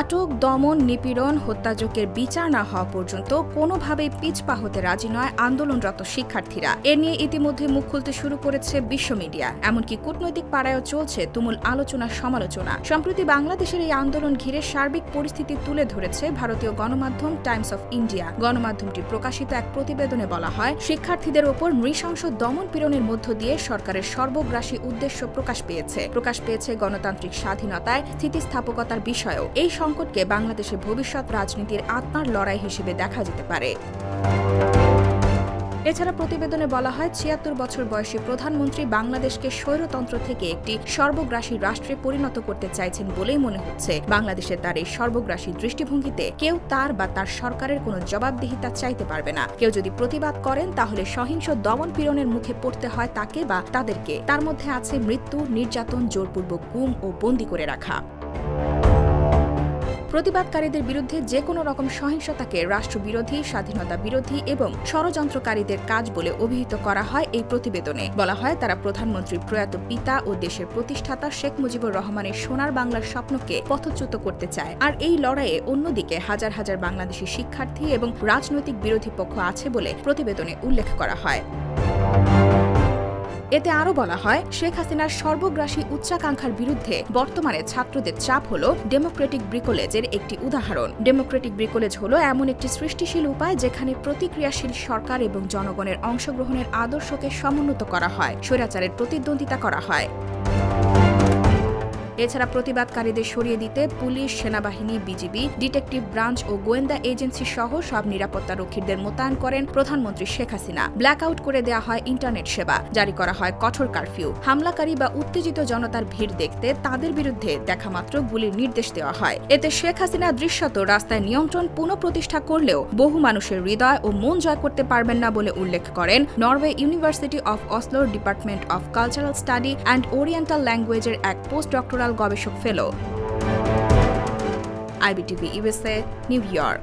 আটক, দমন, নিপীড়ন, হত্যাযজ্ঞের বিচার না হওয়া পর্যন্ত কোনোভাবেই পিছপা হতে রাজি নয় আন্দোলনরত শিক্ষার্থীরা। এ নিয়ে ইতিমধ্যে মুখ খুলতে শুরু করেছে বিশ্ব মিডিয়া। এমনকি কূটনৈতিক পাড়ায়ও চলছে তুমুল আলোচনা সমালোচনা। সম্প্রতি বাংলাদেশের এই আন্দোলন ঘিরে সার্বিক পরিস্থিতি তুলে ধরেছে ভারতীয় গণমাধ্যম টাইমস অফ ইন্ডিয়া। গণমাধ্যমটি প্রকাশিত এক প্রতিবেদনে বলা হয়, শিক্ষার্থীদের ওপর নৃশংস দমন পীড়নের মধ্য দিয়ে সরকারের সর্বগ্রাসী উদ্দেশ্য প্রকাশ পেয়েছে। প্রকাশ পেয়েছে গণতান্ত্রিক স্বাধীনতায় স্থিতিস্থাপকতার বিষয়েও। এই সংকটকে বাংলাদেশের ভবিষ্যৎ রাজনীতির আত্মার লড়াই হিসেবে দেখা যেতে পারে। এছাড়া প্রতিবেদনে বলা হয়, ছিয়াত্তর বছর বয়সী প্রধানমন্ত্রী বাংলাদেশকে স্বৈরতন্ত্র থেকে একটি সর্বগ্রাসী রাষ্ট্রে পরিণত করতে চাইছেন বলেই মনে হচ্ছে। বাংলাদেশের তার এই সর্বগ্রাসী দৃষ্টিভঙ্গিতে কেউ তার বা তার সরকারের কোনো জবাবদিহিতা চাইতে পারবে না। কেউ যদি প্রতিবাদ করেন, তাহলে সহিংস দমন পীড়নের মুখে পড়তে হয় তাকে বা তাদেরকে। তার মধ্যে আছে মৃত্যু, নির্যাতন, জোরপূর্বক গুম ও বন্দী করে রাখা। প্রতিবাদকারীদের বিরুদ্ধে যে কোনো রকম সহিংসতাকে রাষ্ট্রবিরোধী, স্বাধীনতা বিরোধী এবং ষড়যন্ত্রকারীদের কাজ বলে অভিহিত করা হয় এই প্রতিবেদনে। বলা হয়, তারা প্রধানমন্ত্রীর প্রয়াত পিতা ও দেশের প্রতিষ্ঠাতা শেখ মুজিবুর রহমানের সোনার বাংলার স্বপ্নকে পথচ্যুত করতে চায়। আর এই লড়াইয়ে অন্যদিকে হাজার হাজার বাংলাদেশি শিক্ষার্থী এবং রাজনৈতিক বিরোধী পক্ষ আছে বলে প্রতিবেদনে উল্লেখ করা হয়। এতে আরও বলা হয়, শেখ হাসিনার সর্বগ্রাসী উচ্চাকাঙ্ক্ষার বিরুদ্ধে বর্তমানে ছাত্রদের চাপ হল ডেমোক্রেটিক ব্রিকোলেজের একটি উদাহরণ। ডেমোক্রেটিক ব্রিকোলেজ হল এমন একটি সৃষ্টিশীল উপায় যেখানে প্রতিক্রিয়াশীল সরকার এবং জনগণের অংশগ্রহণের আদর্শকে সমুন্নত করা হয়, স্বৈরাচারের প্রতিদ্বন্দ্বিতা করা হয়। এছাড়া প্রতিবাদকারীদের সরিয়ে দিতে পুলিশ, সেনাবাহিনী, বিজিবি, ডিটেকটিভ ব্রাঞ্চ ও গোয়েন্দা এজেন্সি সহ সব নিরাপত্তা রক্ষীদের মোতায়েন করেন প্রধানমন্ত্রী শেখ হাসিনা। ব্ল্যাক আউট করে দেওয়া হয় ইন্টারনেট সেবা, জারি করা হয় কঠোর কারফিউ। হামলাকারী বা উত্তেজিত জনতার ভিড় দেখতে তাদের বিরুদ্ধে দেখামাত্র গুলির নির্দেশ দেওয়া হয়। এতে শেখ হাসিনা দৃশ্যত রাস্তায় নিয়ন্ত্রণ পুনঃপ্রতিষ্ঠা করলেও বহু মানুষের হৃদয় ও মন জয় করতে পারবেন না বলে উল্লেখ করেন Norway university of অসলোর department of cultural study and oriental ল্যাঙ্গুয়েজের এক পোস্ট ডক্টরাল গবেষক fellow. IBTV USA New York.